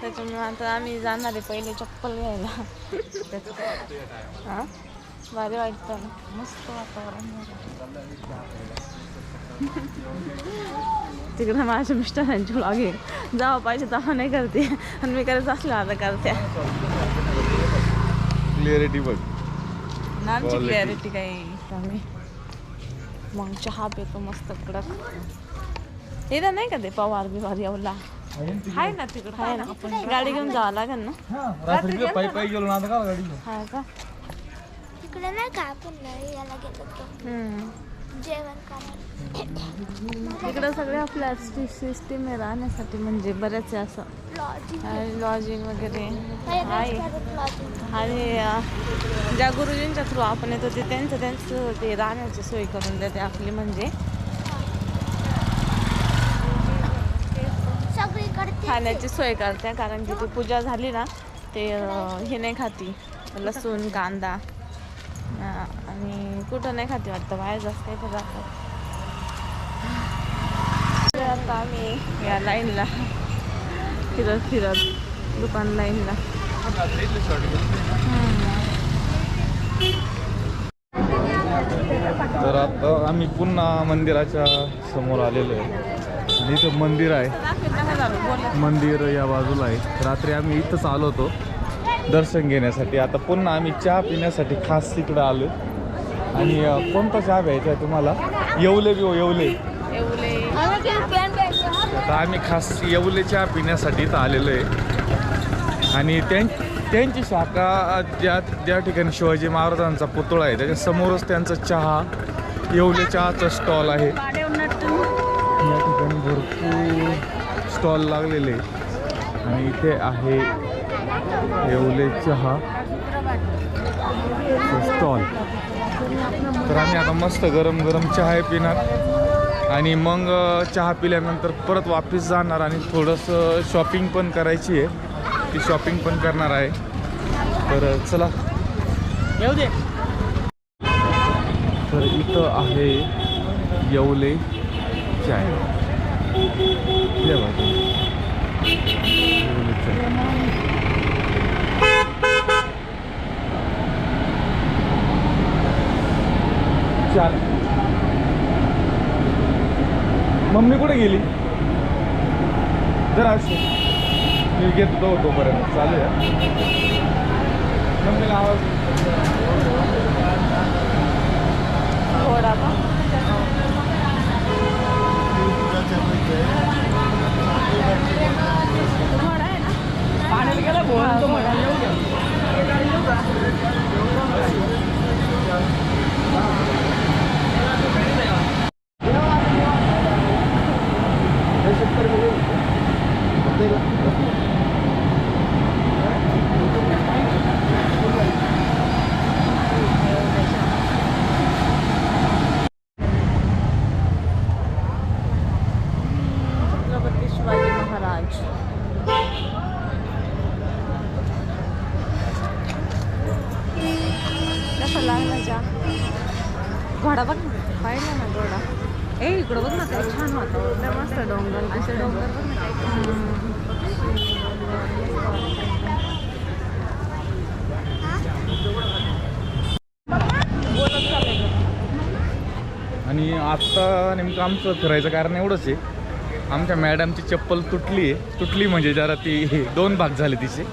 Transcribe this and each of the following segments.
त्याच्यामुळे आता आम्ही जाणार आहे पहिले चप्पल घ्यायला. हां? भारी वाटतं. मस्त वातावरण. तिकडे माझ्या मिस्टरांची ब्लॉग आहे. जेव्हा पाहिजे तेव्हा नाही करते. आणि मी करत असलं आता करते. क्लिअरिटी बघ. आमची. क्लॅरिटी काही कमी. मग चहा पितो मस्त कडक. इथं नाही का ते पवार बिवार एवढा? आहे ना तिकडं आहे ना. गाडी घेऊन जावं लागेल ना. रात्री पायी पायी गेलो ना आता का गाडी हा का? तिकडे नाही का आपण याला गेलो होतो. हम्म. जेवण करायला. इकडं सगळ्या फ्लॅट सिस्टीम आहे राहण्यासाठी म्हणजे बरेच आहे असं. लॉजिंग लॉजिंग वगैरे. आहे आणि ज्या गुरुजींच्या थ्रू आपण येतो ते त्यांचं त्यांचं ते राहण्याची सोय करून देते आपली म्हणजे सगळीकडे तेच आहे. खाण्याची सोय करते कारण की ती पूजा झाली ना ते हे नाही खाती. लसूण कांदा आणि कुठं नाही खाती वाटतं बाहेर जास्त काही पदार्थ तर आता आम्ही या लाईनला. फिरत फिरत दुकान लाईनला. तर आता आम्ही पुन्हा मंदिराच्या समोर आलेलो आहे. इथं मंदिर आहे. मंदिर या बाजूला आहे. रात्री आम्ही इथंच आलो होतो दर्शन घेण्यासाठी. आता पुन्हा आम्ही चहा पिण्यासाठी खास तिकडं आलो. आणि कोणता चहा घ्यायचा आहे तुम्हाला? येवले बिओ येवले. तर आम्ही खास येवले चहा पिण्यासाठी इथं आलेलो आहे. आणि त्यां त्यांची शाखा ज्या ज्या ठिकाणी शिवाजी महाराजांचा पुतळा आहे त्याच्या समोरच त्यांचा चहा येवले चहाचा स्टॉल आहे. स्टॉल लागलेले. आणि इथे आहे येवले चहा. स्टॉल. तर आम्ही आता मस्त गरम गरम चहा आहे पिणार. आणि मग चहा पिल्यानंतर परत वापस जाणार आणि थोडंसं शॉपिंग पण करायची आहे. ती शॉपिंग पण करणार आहे. तर चला. येऊ दे. तर इथं आहे येवले चाय या बाजूला. येवले चाय चार मम्मी कुठे गेली? जरा मी मी होतो तोपर्यंत. चालू आहे मम्मीला आवाज थोडा का थोडा आहे ना छत्रपती शिवाजी महाराज कसा लागला जा घोडा बघ ना. पाहिला ना घोडा. ए इकडं बघ ना काय छान लय मस्त डोंगर. असे डोंगर बघ ना. आणि आत्ता नेमकं आमचं फिरायचं कारण एवढंच आहे. आमच्या मॅडमची चप्पल तुटली आहे. तुटली म्हणजे जरा ती दोन भाग झाले तिचे.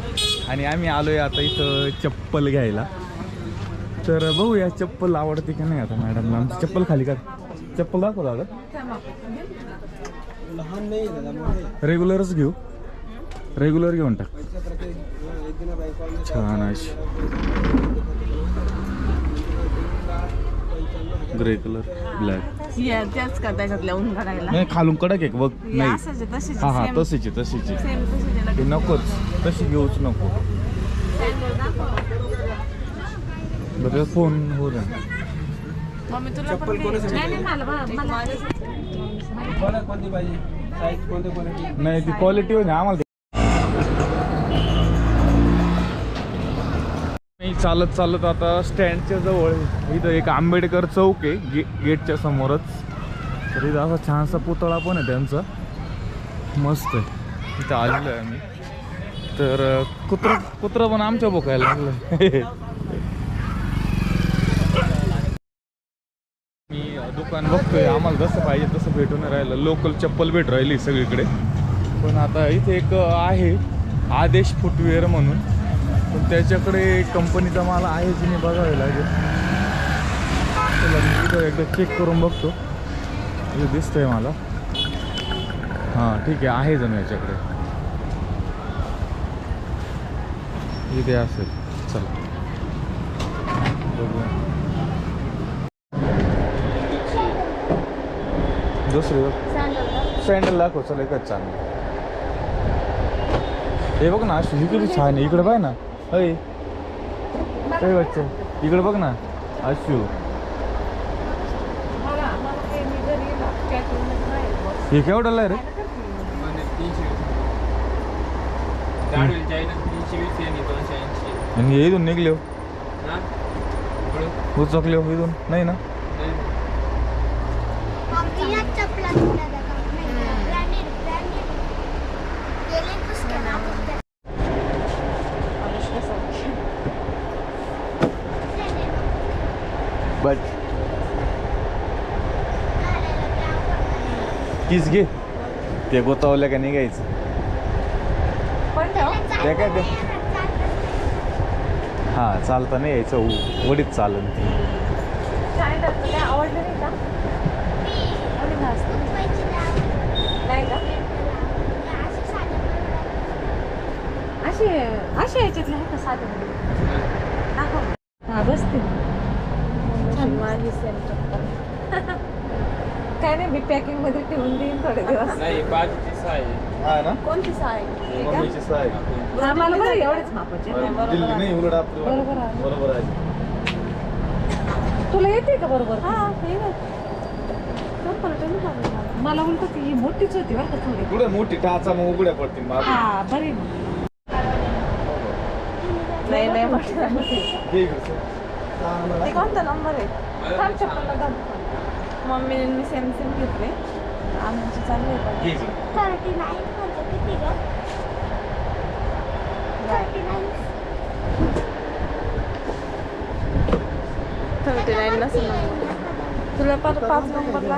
आणि आम्ही आलो आहे आता इथं चप्पल घ्यायला. तर बघू या चप्पल आवडते की नाही आता मॅडमला आमची चप्पल खाली का चप्पल दाखव दादा. रेग्युलरच घेऊ. रेग्युलर घेऊन टाक. छान अशी. ग्रे कलर ब्लॅक त्याच ऊन काढायला? नाही खालून कडक आहे का बघ नाही. हा हा तशीच तशीच. नकोच. तशी घेऊच नको. बरं फोन हो ना मम्मी तुला पण? नाही नाही मला मला कोणती पाहिजे? साईज कोणते क्वालिटी नाही ती क्वालिटी होती आम्हाला मी चालत चालत आता स्टँडच्या जवळ इथं एक आंबेडकर चौक आहे गे गेटच्या समोरच. तर इथं असा छानसा पुतळा पण आहे त्यांचा. मस्त आहे. इथं आलेलो आहे आम्ही. तर अं, कुत्र कुत्र पण आमच्या भोकायला लागलं मी अं, दुकान बघतोय आम्हाला जसं पाहिजे तसं भेटून राहिलं. लोकल चप्पल भेट राहिली सगळीकडे. पण आता इथे एक आहे आदेश फुटवेअर म्हणून. पण त्याच्याकडे कंपनीचा माल आहे की नाही बघावे लागेल. चला मी एकदा चेक करून बघतो. इथे दिसतंय मला. हां ठीक आहे आहे जण याच्याकडे. इथे असेल. चला. बघूया. दुसरी बघ. सँडल दाखव चल एकच चांगलं. हे बघ ना अशी ही किती छान आहे. इकडे पाय ना. अय काय वाटतं इकडे बघ ना. अशू हे केवढं आहे रे? आणि हे इथून निघले हो. उचकले हो इथून. नाही ना या चपला तुला दाखव. नाही, branded, branded. गेले पुसके ना आपण त्या- branded. बट किस घे ते गोतावलं का निघायचं? ते काय ते? हां चालता नाही यायचं. वडीत चालन ते. आवडलं नाही का? नाही का? असं याच्यातले आहे का साधे दाखव. हा बसते. काय नाही मी पॅकिंगमध्ये ठेवून देईन थोडे दिवस. नाही पाचची सहा आहे. हा ना? कोणती मम्मीची साय आम्हाला बरं एवढेच मापाचे. दिल्ली नाही उलट आपली बरोबर आहे. बरोबर आहे. तुला येते का बरोबर? हा हे मला उलट ती मोठीच होती बरं का थोडी पुढे मोठी टाचा मग उघड्या पडतील मागे. हा बरी नाही नाही म्हटलं घे इकडे सर. चांगलं ते आहे. कोणता नंबर आहे थांब चप्पलला मम्मीने मी सेम सेम घेतले आमची चालू आहे घे इकडे. 39 म्हणजे किती गं? 39. थर्टी नाईन नसेल नंबर तुला पाच पाच नंबरला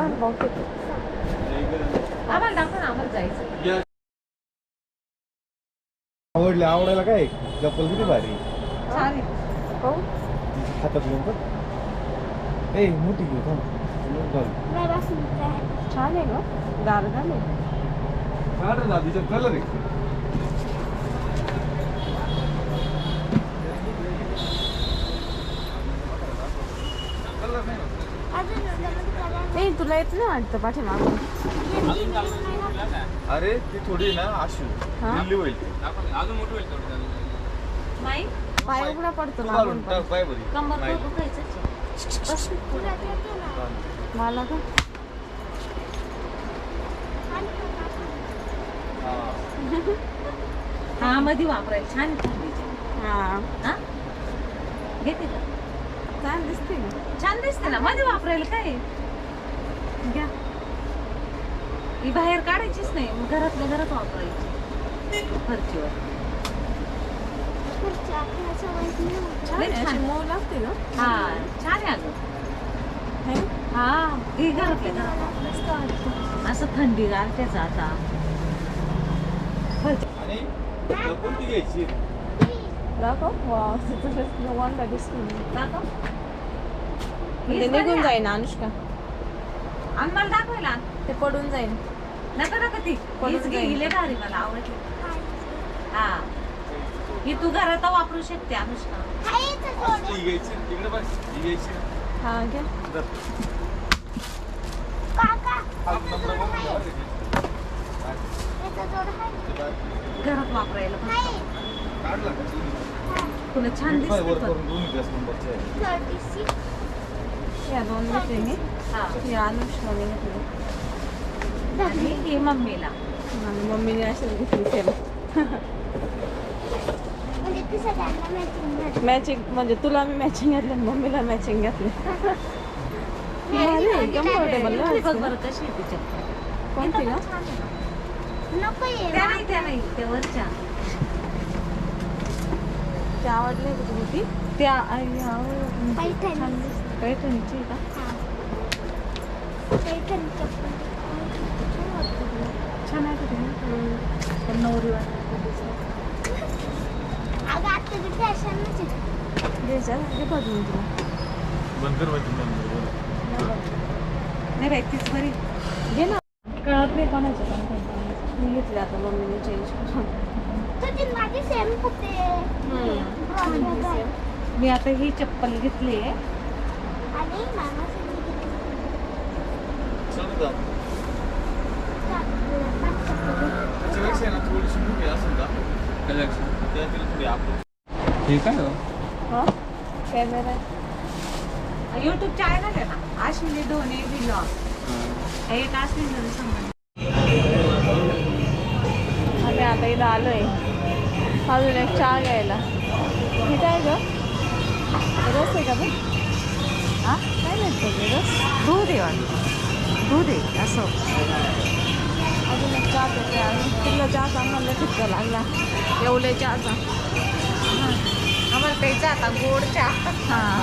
आम्हाला दाखव ना आम्हाला जायचं. आवडले आवडायला काय? चप्पल किती भारी. छान आहे हो. हातात घेऊन बघ. ए मोठी घेऊ थांब. घाल. छान आहे ग. गार झाले काढ ना तिच्यात कलर आहे अजून लग्न करायला नाही तुला येत नाही वाटतं पाठीमागून अरे ती थोडी ना आशू हा? दिल्ली होईल ती. नाही पाय उघडा पडतो तू मागून घालून पण. टाक पाय बरी कंबर नाही. तुला येते ना. मला का हा. हा मध्ये वापरायला छान आहे थंडीचे. हा हा घेते का छान दिसते? छान दिसते ना मध्ये वापरायला काय आहे? घ्या ही बाहेर काढायचीच नाही. मग घरातल्या घरात वापरायची. फरचीवर. छान आहे. अशी मऊ लागते ना? हा छान आहे अगं. है? हा ही घरातल्या घरात. वापरायचं असं थंडी गारठ्याचं आता. फरची. आणि तुला कोणती घ्यायची? दाखव. वाव दाखव. ते हीच निघून बरी जाईन अनुष्का. आणि मला दाखवायला. ते पडून जाईल नका नका ती हीच घे. हिले भारी मला आवडली हा ही तू घरात वापरू शकते अनुष्का. ही घ्यायची तिकडे ही घ्यायची हा घ्या धर. ते. घरात वापरायला पण. काढला का? तुला छान पाय वर दिसते पण. करून दोन्ही गॅस नंबरचे आहे 36. या दोन घेतले मी हा या अनुष्काने घेतले आणि ही मम्मीला. मम्मीने असेच घेतली सेम म्हणजे घातली. मॅचिंग म्हणजे तुला मी मॅचिंग घातली आणि मम्मीला मॅचिंग घातली. कम्फर्टेबल कशी. कोणती ना? त्या आवडले का तुला ती? त्या पैठणीची का? पैठणी छान आहे नवरी अगं नाही बाई तीच बरी घे ना कळत नाही कोणाचं मी घेतले आता मम्मीने चेंज करून मी आता ही चप्पल घेतली आहे आणि मामा थोडीशी मोठी असेल का त्यातील थोडी आपण हे काय कॅमेरा युट्यूब चॅनल आहे ना? अश्विनी धोनी ब्लॉग एक अश्विनी धोनी संबंध. आम्ही आता इथं आलोय. अजून एक चहा घ्यायला. हे काय ग. रस आहे का बघ? हा? काय म्हणतो ते रस? दूध आहे वाटतं. दूध आहे असं. अजून एक चहा घेते आणि तिथला चहा चांगला ठिक्का लागला. एवढे चहाचा आम्हाला प्यायचा आता गोड चहा. हां.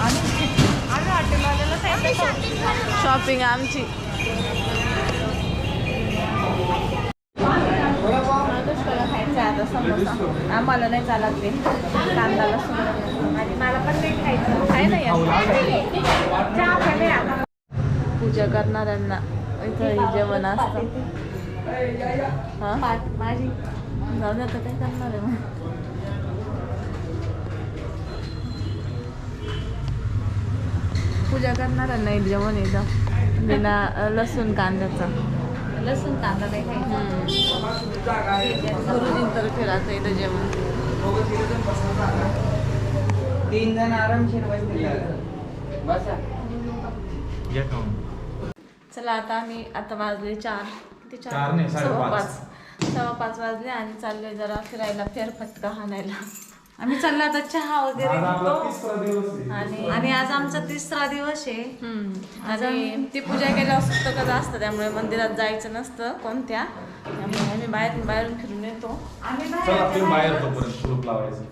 आणि आम्ही हॉटेलवाल्याला शॉपिंग आमची. आहे आता समोसा. आम्हाला नाही चालत ते. कांदा लसूण. मला पण नाही खायचं. चहा नाही आता. पूजा करणाऱ्यांना. इथं हे जेवण असतं. हां? माझी जाऊ दे आता काय करणार आहे मग? पूजा करणाऱ्यांना इथं जेवण येतं बिना लसूण कांद्याचं. लसूण कांदा नाही गुरुजींतर्फे राहतं इथं जेवण. तीन जण आरामशीर बसतील. बसा. घ्या खाऊन. चला आता आम्ही आता वाजले चार. किती चार? नाही, सव्वा साडेपाच. पाच. सव्वा पाच वाजले आणि चाललोय जरा फिरायला फेरफटका हाणायला. आम्ही चाललो आता चहा वगैरे आज आपला घेतो. तिसरा दिवस आहे. आणि आणि आज आमचा तिसरा दिवस आहे. हम्म. आणि ती पूजा केल्यावर सुतकच असतं त्यामुळे मंदिरात जायचं नसतं कोणत्या. त्यामुळे आम्ही बाहेर बाहेरून फिरून येतो. आम्ही चला बाहेर लावायचं.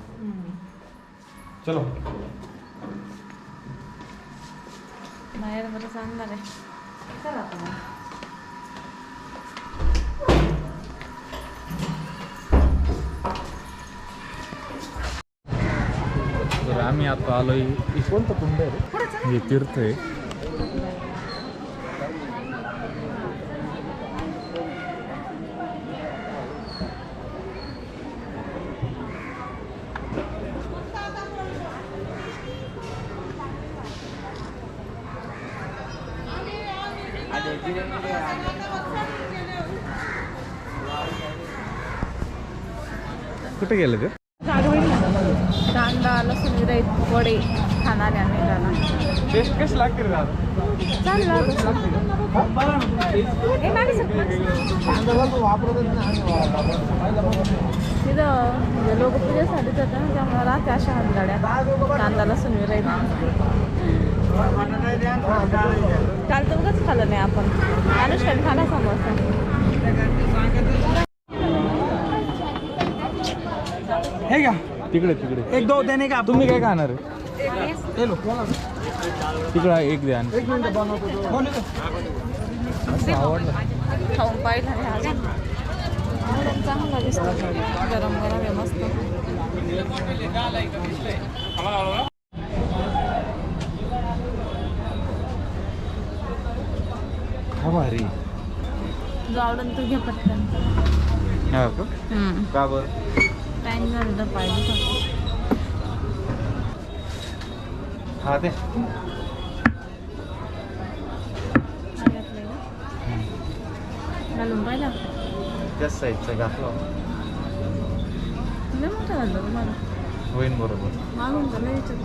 चलो. बाहेर बरं चांगणार आहे. चला. तर आम्ही आता आलोय कोणतं कुंड आहे? हे तीर्थ आहे कुठे गेलं ते कांदा लसूण विराईत वडे खाणारे आम्ही त्याला टेस्ट कशी लागते तिथं म्हणजे लोक ना त्यामुळे राहते अशा हंगाड्या. कांदा लसूण विराईत काल तर उगाच खाल्लं नाही आपण. अनुष्काने खाला हे का तिकडे तिकडे. एक दो देने का? तुम्ही काय खाणार? आहे तिकडं एक द्या. आवडलं. खाऊन पाहिलं नाही अजून. चांगला दिसतो. गरम गरम आहे मस्त. हा भारी. जो आवडून तू घे पटकन. हा का बरं? टाइम झालं तर पाहिजे हा ते घालून पाहिला त्याच साईडचा घातला लय मोठं झालं तुम्हाला होईन बरोबर. मागून तर लय याच्यात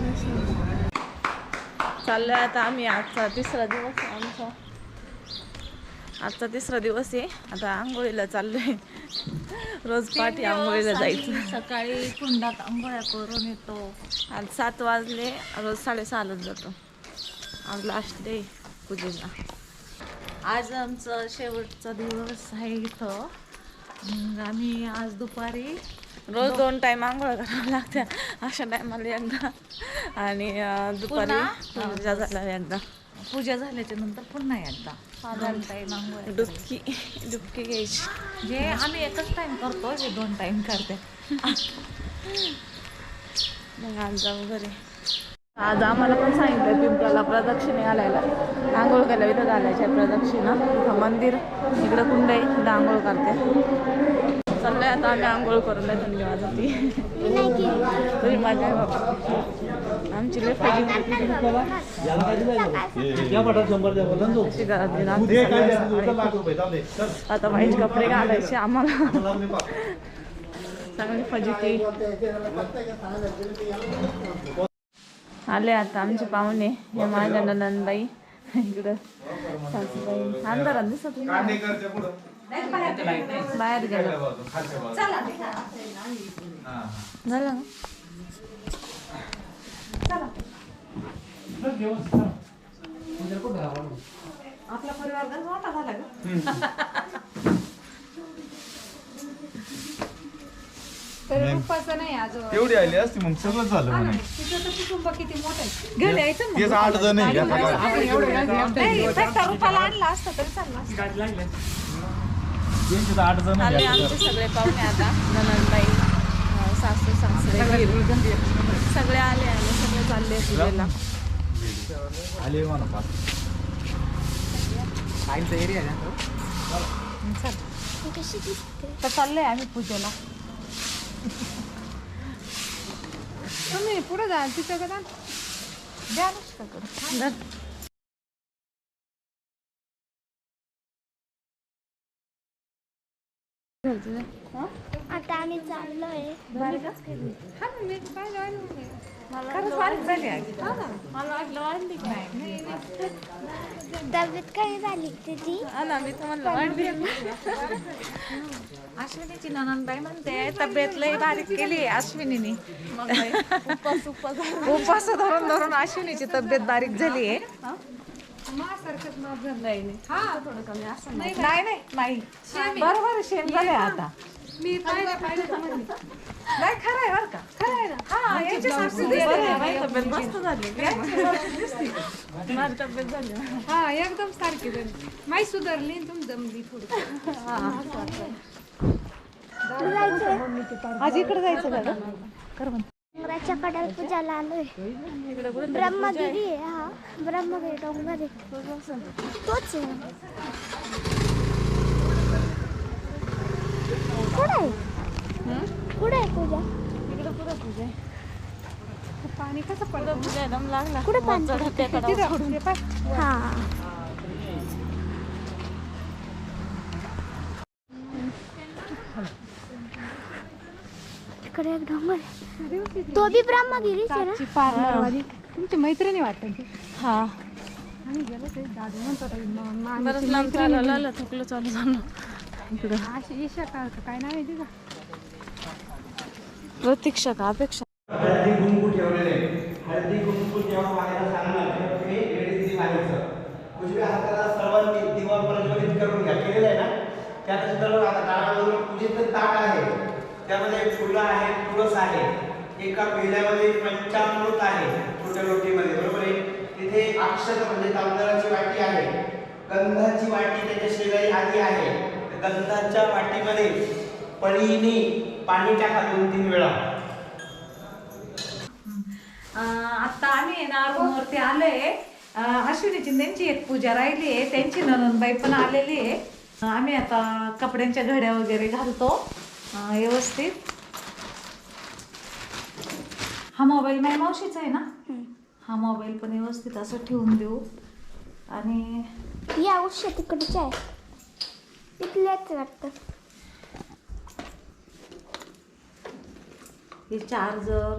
नाही आता आम्ही. आजचा तिसरा दिवस आहे आमचा. आजचा तिसरा दिवस आहे. आता आंघोळीला चाललोय. रोज पाठी आंघोळीला जायचं. सकाळी कुंडात आंघोळ्या करून येतो. आज सात वाजले रोज साडेसहालाच जातो. आज लास्ट डे पूजेला आज आमचं शेवटचा दिवस आहे इथं. मग आम्ही आज दुपारी रोज दोन टाइम आंघोळ करावं लागत्या अशा टायमाला एकदा आणि दुपारी झाला एकदा पूजा झाल्याच्यानंतर पुन्हा एकदा. डुबकी डुबकी घ्यायची. जे आम्ही एकच टाइम करतो हे दोन टाइम करते. मग आज जाऊ घरी आज आम्हाला पण सांगितलं पिंपळाला प्रदक्षिणे घालायला. आंघोळ करायला इथं घालायच्या प्रदक्षिणा. इथं मंदिर इकडं कुंड आहे इथं आंघोळ करते. चाललंय आता आम्ही आंघोळ करून नाही नाही केली तुझी माझ्या बाबा. आमची लय. आता वाईट कपडे घालायचे आम्हाला. चांगली फजिती आले आता आमचे पाहुणे हे माझ्या नंदबाई इकडं सासूबाई. अंधारात दिसत. बाहेर गेलं. झालं? आपला परिवार गंज मोठा झाला ग. तर रुपाचं नाही अजून एवढी आली असती मग सगळं झालं म्हणे. तिचं तर कुटुंब किती मोठं आहे. घेऊन यायचं मग. तेच आठ जण आहे एका गाडीत. नाही, फक्त रुपाला आणला असता तरी चालला असता. त्यांचे तर आठ जण आले आहे आमचे सगळे पाहुणे आता ननंदबाई अं, सासू सासरे. सगळे आले सगळे चालले पूजेला आले म्हणा पाच तर चाललंय आम्ही पूजेला. तुम्ही पुढे जा तिचं का द्या नुसतं करून. आता आम्ही चाललोय. हा ना, मी आलं. होतं. खरंच बारीक झाली आहे. मला वाटलं वाढली की नाही तब्येत काय झाली तुझी? हा ना मी तर म्हणलं वाढली अश्विनीची ननंदबाई म्हणते तब्येत लई बारीक केली अश्विनीने. मग उपवास उपवास धरून. धरून अश्विनीची तब्येत बारीक झाली आहे. माझ्यासारखंच. नाही नाही. हा. थोडं कमी असं नाही नाही. नाही बरोबर शेण झालंय आता. मी पाहिलं पाहिलं. नाही खरं आहे बरं का? खरं आहे ना? हा याची दिसते. मस्त झाली. माझी तब्येत झाली हा एकदम सारखी झाली. माई सुधारली तुम्ही जमली थोडी आज इकडे जायचं का? कर. डोंगराच्या कड्याला पूजाला आलोय. ब्रह्मगिरी आहे. हा. ब्रह्मगिरी डोंगर आहे. तोच आहे. कुठे आहे? कुठे आहे पूजा? इकडे पुढे पूजा पाणी कसं पुढे पूजा एकदम लागला. कुठे पाणी? धक्क्याकडे तिथं ते पाय. हा. तिकडे एक डोंगर आहे. तो बी ब्रह्मगिरीच आहे ना? ची पार्लरवाली तुमची मैत्रिणी वाटत ती. हा. आम्ही गेलो ते दादू म्हणत की मा- मा- बरंच लांब चाललं आलं थकलं चालू झालं. इकडं. अशी ईशा का का काय नाव आहे तिचं? प्रतीक्षा का अपेक्षा? हळदी कुंकू ठेवलेले आहे. हळदी कुंकू जेव्हा व्हायला सांगणार तेव्हा तुम्ही लेडीजनी व्हायचं उजव्या हाताला सर्वांनी दिवा प्रज्वलित करून घ्या. केलेलं आहे ना? बघा आता दारावरून पूजेचं ताट आहे. त्यामध्ये फुलं आहे तुळस आहे. एका पेल्यामध्ये पंचामृत आहे छोट्या लोटीमध्ये बरोबर आहे? तिथे अक्षत म्हणजे तांदळाची वाटी आहे. गंधाची वाटी त्याच्या शेजारी आली आहे. गंधाच्या वाटीमध्ये पळीने पाणी टाका दोन तीन वेळा. अं, आता आम्ही आहे ना रूमवरती आलोय. अश्विनीची त्यांची एक पूजा राहिली आहे. त्यांची ननंदबाई पण आलेली आहे. आम्ही आता कपड्यांच्या घड्या वगैरे घालतो. व्यवस्थित. हा मोबाईल माझ्या मावशीचा आहे ना? हा मोबाईल पण व्यवस्थित असं ठेवून देऊ. आणि या उश्या तिकडच्या आहे. इथल्याच वाटतं. हे चार्जर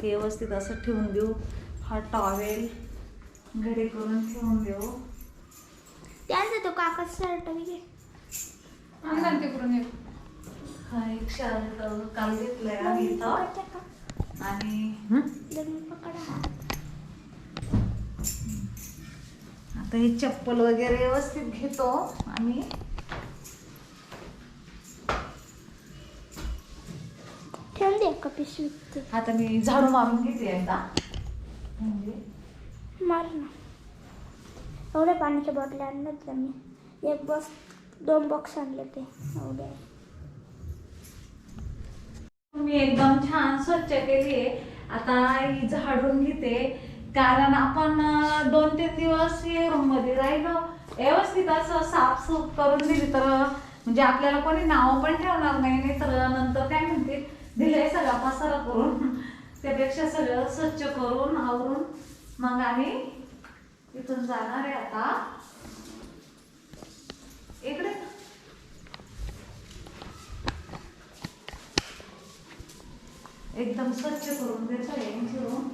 हे व्यवस्थित असं ठेवून देऊ. हा टॉवेल घडी करून ठेवून देऊ. त्याचा तो काका शर्ट घे. अंगण तिकडून एक. हा एक शर्ट काल घेतलाय आम्ही इथं? आणि लग्न पकडा. आता हे चप्पल वगैरे व्यवस्थित घेतो आम्ही ठेवून दे का पिशवीत ते आता मी झाडू मारून घेते एकदा. म्हणजे? मार ना एवढ्या पाण्याच्या बॉटल्या आणल्यात मी? एक बॉक्स दोन बॉक्स आणले ते. एवढे. मी एकदम छान स्वच्छ केली आहे. आता ही झाडून घेते. कारण आपण अं, दोन तीन दिवस रूममध्ये राहिलो. व्यवस्थित असं साफसूफ करून दिली तर म्हणजे आपल्याला कोणी नाव पण ठेवणार नाही. नाही तर नंतर काय म्हणते दिलंय सगळा पसारा करून. त्यापेक्षा सगळं स्वच्छ करून आवरून मग आम्ही इथून जाणार आहे आता. इकडे. एकदम स्वच्छ करून देतो यांची रूम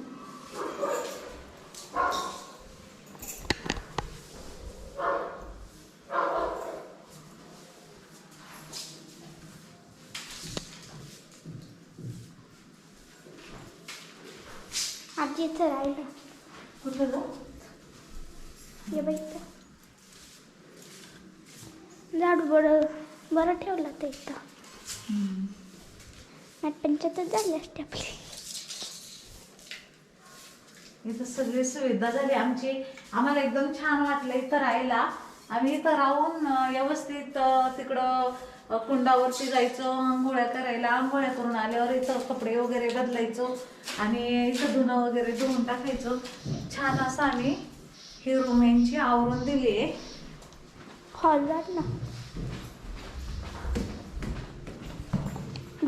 आजी इथं राहिलं. कुठं ये बाई इथं. झाडू बरं बरं ठेवलं ते इथं. नाही पंचायतच झाली असते आपली. इथं सगळी सुविधा झाली. आमची आम्हाला एकदम छान वाटलं इथं राहायला. आम्ही इथं राहून व्यवस्थित तिकडं कुंडावरती जायचो आंघोळ्या करायला आंघोळ्या करून आल्यावर इथं कपडे वगैरे बदलायचो आणि इथं धुणं वगैरे धुवून टाकायचो. छान असं आम्ही ही रूम यांची आवरून दिली आहे. हॉल झाड ना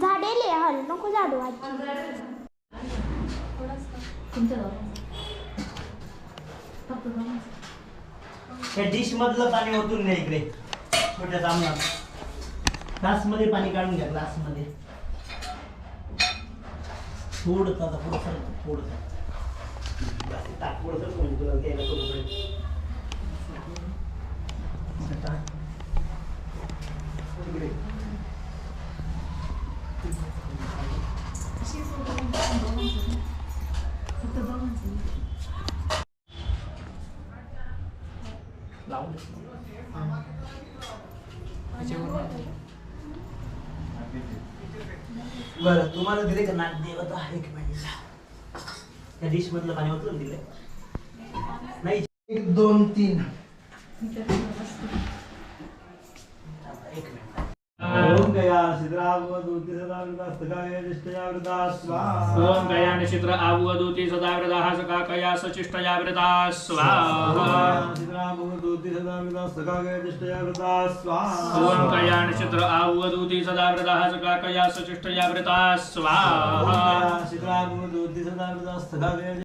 झाडेले हॉल नको झाडू. त्या डिश मधलं पाणी ओतून घ्या इकडे. छोट्या तांबणात ग्लासमध्ये पाणी काढून घ्या ग्लासमध्ये थोडं आता पुढं सर थोडं जास्त टाक पुढं सर म्हणजे तुला घ्यायला करू पडेल. लावून बरं तुम्हाला दिले का नाक देवता? की नाही त्या डिश मधलं पाणी ओतून दिले नाही एक दोन तीन एक मिनिट ओम गया सिद्रावदूति सदावृतस्तकाय दिष्टयावृता स्वाहा। ओम गया नक्षत्र आवदूति सदा वृदाः सकाकया सचिष्टया वृता स्वाहा सिद्रावदूति सदावृतस्तकाय दिष्टयावृता स्वाहा। ओम गया नक्षत्र आवदूति सदा वृदाः सकाकया सचिष्टया वृता स्वाहा सिद्रावदूति सदावृतस्तकाय